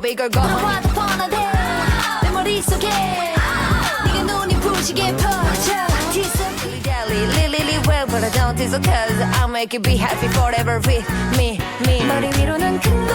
bigger go 너와 내 머릿속에 네가 눈이 부시게 but I don't think so cause I'll make you be happy forever with me, me. 머리 위로는 큰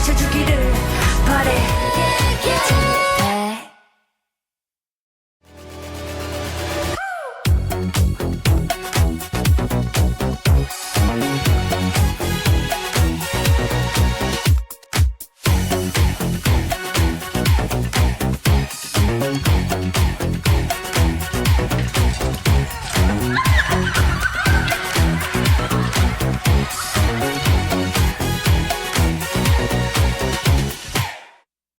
비춰주기를 바래 yeah, yeah.